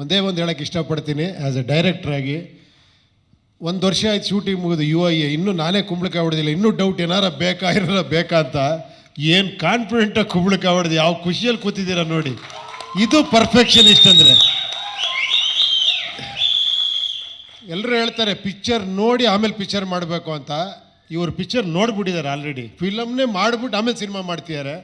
ಒಂದೇ ಒಂದು ಹೇಳೋಕ್ಕೆ ಇಷ್ಟಪಡ್ತೀನಿ ಆ್ಯಸ್ ಎ ಡೈರೆಕ್ಟ್ರಾಗಿ ಒಂದು ವರ್ಷ ಆಯ್ತು ಶೂಟಿಂಗ್ ಮುಗಿದು ಯು ಐ ಎ ಇನ್ನೂ ನಾನೇ ಕುಂಬಳಕಾಯಿ ಹೊಡೆದಿಲ್ಲ. ಇನ್ನೂ ಡೌಟ್ ಏನಾರ ಬೇಕಾ ಏನಾರ ಬೇಕಾ ಅಂತ ಏನು ಕಾನ್ಫಿಡೆಂಟಾಗಿ ಕುಂಬಳಕಾಯಿ ಹೊಡೆದು, ಯಾವ ಖುಷಿಯಲ್ಲಿ ಕೂತಿದ್ದೀರಾ ನೋಡಿ. ಇದು ಪರ್ಫೆಕ್ಷನಿಸ್ಟ್ ಅಂದರೆ. ಎಲ್ಲರೂ ಹೇಳ್ತಾರೆ ಪಿಕ್ಚರ್ ನೋಡಿ ಆಮೇಲೆ ಪಿಕ್ಚರ್ ಮಾಡಬೇಕು ಅಂತ. ಇವರು ಪಿಕ್ಚರ್ ನೋಡ್ಬಿಟ್ಟಿದ್ದಾರೆ ಆಲ್ರೆಡಿ ಫಿಲಮ್ನೇ ಮಾಡಿಬಿಟ್ಟು ಆಮೇಲೆ ಸಿನಿಮಾ ಮಾಡ್ತಿದ್ದಾರೆ.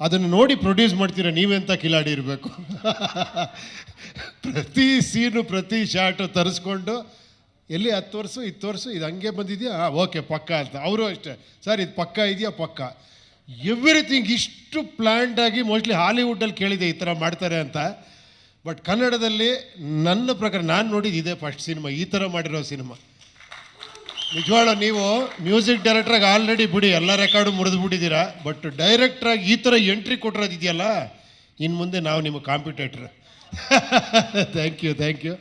ಅದನ್ನು ನೋಡಿ ಪ್ರೊಡ್ಯೂಸ್ ಮಾಡ್ತೀರಾ? ನೀವೆಂತ ಕಿಲಾಡಿ ಇರಬೇಕು? ಪ್ರತಿ ಸೀನು ಪ್ರತಿ ಶಾಟು ತರಿಸ್ಕೊಂಡು, ಎಲ್ಲಿ ಹತ್ತು ವರ್ಷ, ಇತ್ತು ವರ್ಷ, ಇದು ಹಂಗೆ ಬಂದಿದೆಯಾ? ಓಕೆ ಪಕ್ಕ ಅಂತ. ಅವರು ಅಷ್ಟೇ. ಸರ್, ಇದು ಪಕ್ಕ ಇದೆಯಾ? ಪಕ್ಕ. ಎವ್ರಿಥಿಂಗ್ ಇಷ್ಟು ಪ್ಲ್ಯಾಂಡ್ ಆಗಿ ಮೋಸ್ಟ್ಲಿ ಹಾಲಿವುಡ್ಡಲ್ಲಿ ಕೇಳಿದೆ ಈ ಥರ ಮಾಡ್ತಾರೆ ಅಂತ. ಬಟ್ ಕನ್ನಡದಲ್ಲಿ ನನ್ನ ಪ್ರಕಾರ, ನಾನು ನೋಡಿದ್ದು ಇದೇ ಫಸ್ಟ್ ಸಿನಿಮಾ ಈ ಥರ ಮಾಡಿರೋ ಸಿನಿಮಾ ನಿಜವಾಳ ನೀವು ಮ್ಯೂಸಿಕ್ ಡೈರೆಕ್ಟ್ರಾಗಿ ಆಲ್ರೆಡಿ ಬಿಡಿ, ಎಲ್ಲ ರೆಕಾರ್ಡು ಮುರಿದು ಬಿಟ್ಟಿದ್ದೀರಾ. ಬಟ್ ಡೈರೆಕ್ಟ್ರಾಗಿ ಈ ಥರ ಎಂಟ್ರಿ ಕೊಟ್ಟಿರೋದಿದೆಯಲ್ಲ ಇನ್ನು ಮುಂದೆ ನಾವು ನಿಮ್ಮ competitor thank you thank you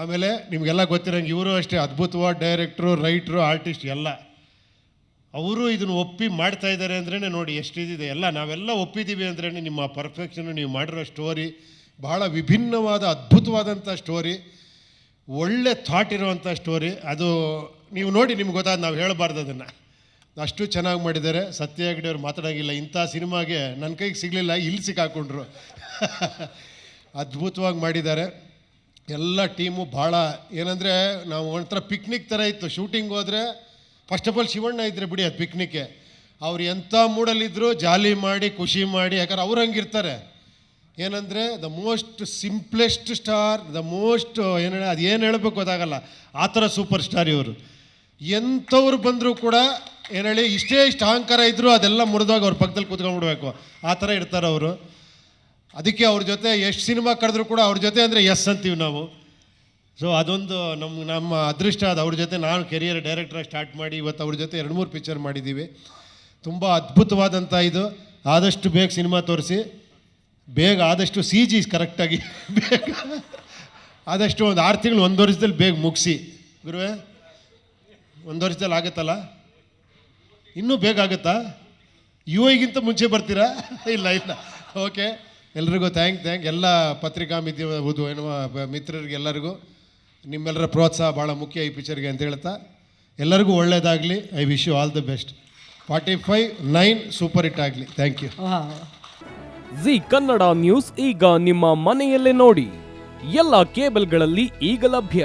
ಆಮೇಲೆ ನಿಮಗೆಲ್ಲ ಗೊತ್ತಿರೋಂಗೆ ಇವರು ಅಷ್ಟೇ ಅದ್ಭುತವಾದ ಡೈರೆಕ್ಟ್ರು ರೈಟ್ರು ಆರ್ಟಿಸ್ಟ್ ಎಲ್ಲ. ಅವರು ಇದನ್ನು ಒಪ್ಪಿ ಮಾಡ್ತಾ ಇದ್ದಾರೆ ಅಂದ್ರೇ ನೋಡಿ ಎಷ್ಟಿದೆ ಎಲ್ಲ ನಾವೆಲ್ಲ ಒಪ್ಪಿದ್ದೀವಿ ಅಂದ್ರೇ ನಿಮ್ಮ ಪರ್ಫೆಕ್ಷನ್ ನೀವು ಮಾಡಿರೋ ಸ್ಟೋರಿ ಬಹಳ ವಿಭಿನ್ನವಾದ ಅದ್ಭುತವಾದಂಥ ಸ್ಟೋರಿ ಒಳ್ಳೆ ಥಾಟ್ ಇರುವಂಥ ಸ್ಟೋರಿ ಅದು ನೀವು ನೋಡಿ ನಿಮ್ಗೆ ಗೊತ್ತಾದ ನಾವು ಹೇಳಬಾರ್ದು ಅದನ್ನು. ಅಷ್ಟು ಚೆನ್ನಾಗಿ ಮಾಡಿದ್ದಾರೆ. ಸತ್ಯ ಹೆಗ್ಡೆ ಅವ್ರು ಮಾತಾಡೋಂಗಿಲ್ಲ. ಇಂಥ ಸಿನಿಮಾಗೆ ನನ್ನ ಕೈಗೆ ಸಿಗಲಿಲ್ಲ ಇಲ್ಲಿ ಸಿಕ್ಕಾಕೊಂಡ್ರು. ಅದ್ಭುತವಾಗಿ ಮಾಡಿದ್ದಾರೆ. ಎಲ್ಲ ಟೀಮು ಭಾಳ, ಏನಂದರೆ ನಾವು ಒಂಥರ ಪಿಕ್ನಿಕ್ ಥರ ಇತ್ತು. ಶೂಟಿಂಗ್ ಹೋದರೆ ಫಸ್ಟ್ ಆಫ್ ಆಲ್ ಶಿವಣ್ಣ ಇದ್ದರೆ ಬಿಡಿ ಅದು ಪಿಕ್ನಿಕ್ಕೆ ಅವ್ರು ಎಂಥ ಮೂಡಲ್ಲಿದ್ದರು ಜಾಲಿ ಮಾಡಿ, ಖುಷಿ ಮಾಡಿ, ಯಾಕಂದ್ರೆ ಅವ್ರು ಹಂಗಿರ್ತಾರೆ. ಏನಂದರೆ the most simplest star the most ಏನು ಹೇಳ ಅದು ಏನು ಹೇಳಬೇಕು ಗೊತ್ತಾಗಲ್ಲ. ಆ ಥರ ಸೂಪರ್ ಸ್ಟಾರ್ ಇವರು. ಎಂಥವ್ರು ಬಂದರೂ ಕೂಡ ಏನು ಹೇಳಿ, ಇಷ್ಟೇ ಇಷ್ಟು ಅಹಂಕಾರ ಇದ್ದರೂ ಅದೆಲ್ಲ ಮುರಿದಾಗ ಅವ್ರ ಪಕ್ಕದಲ್ಲಿ ಕೂತ್ಕೊಂಡ್ಬಿಡ್ಬೇಕು ಆ ಥರ ಇರ್ತಾರೆ ಅವರು. ಅದಕ್ಕೆ ಅವ್ರ ಜೊತೆ ಎಷ್ಟು ಸಿನಿಮಾ ಕರೆದ್ರು ಕೂಡ ಅವ್ರ ಜೊತೆ ಅಂದರೆ ಎಸ್ ಅಂತೀವಿ ನಾವು. ಸೊ ಅದೊಂದು ನಮ್ಮ ನಮ್ಮ ಅದೃಷ್ಟ ಅದು ಅವ್ರ ಜೊತೆ ನಾನು ಕೆರಿಯರ್ ಡೈರೆಕ್ಟ್ರಾಗಿ ಸ್ಟಾರ್ಟ್ ಮಾಡಿ ಇವತ್ತು ಅವ್ರ ಜೊತೆ ಎರಡು ಮೂರು ಪಿಕ್ಚರ್ ಮಾಡಿದ್ದೀವಿ ತುಂಬ ಅದ್ಭುತವಾದಂಥ ಇದು. ಆದಷ್ಟು ಬೇಗ ಸಿನಿಮಾ ತೋರಿಸಿ. ಬೇಗ ಆದಷ್ಟು ಸಿ ಜಿ ಕರೆಕ್ಟಾಗಿ ಬೇಗ. ಆದಷ್ಟು ಒಂದು ಆರು ತಿಂಗಳು, ಒಂದು ವರ್ಷದಲ್ಲಿ ಬೇಗ ಮುಗಿಸಿ. ಗುರುವೇ? ಒಂದು ವರ್ಷದಲ್ಲಿ ಆಗುತ್ತಲ್ಲ? ಇನ್ನೂ ಬೇಗ ಆಗುತ್ತಾ? ಯು ಐಗಿಂತ ಮುಂಚೆ ಬರ್ತೀರಾ? ಇಲ್ಲ ಇಲ್ಲ. ಓಕೆ ಎಲ್ರಿಗೂ ಥ್ಯಾಂಕ್ ಥ್ಯಾಂಕ್ ಎಲ್ಲ ಪತ್ರಿಕಾ ಮಿತಿ ಓದು ಏನು ಮಿತ್ರರಿಗೆ ಎಲ್ಲರಿಗೂ ನಿಮ್ಮೆಲ್ಲರ ಪ್ರೋತ್ಸಾಹ ಭಾಳ ಮುಖ್ಯ ಈ ಪಿಕ್ಚರ್ಗೆ ಅಂತ ಹೇಳ್ತಾ. ಎಲ್ಲರಿಗೂ ಒಳ್ಳೆಯದಾಗಲಿ I wish you all the best forty five nine super hit ಆಗಲಿ thank you Zee Kannada news ಈಗ ನಿಮ್ಮ ಮನೆಯಲ್ಲೇ ನೋಡಿ. ಎಲ್ಲ ಕೇಬಲ್ಗಳಲ್ಲಿ ಈಗ ಲಭ್ಯ.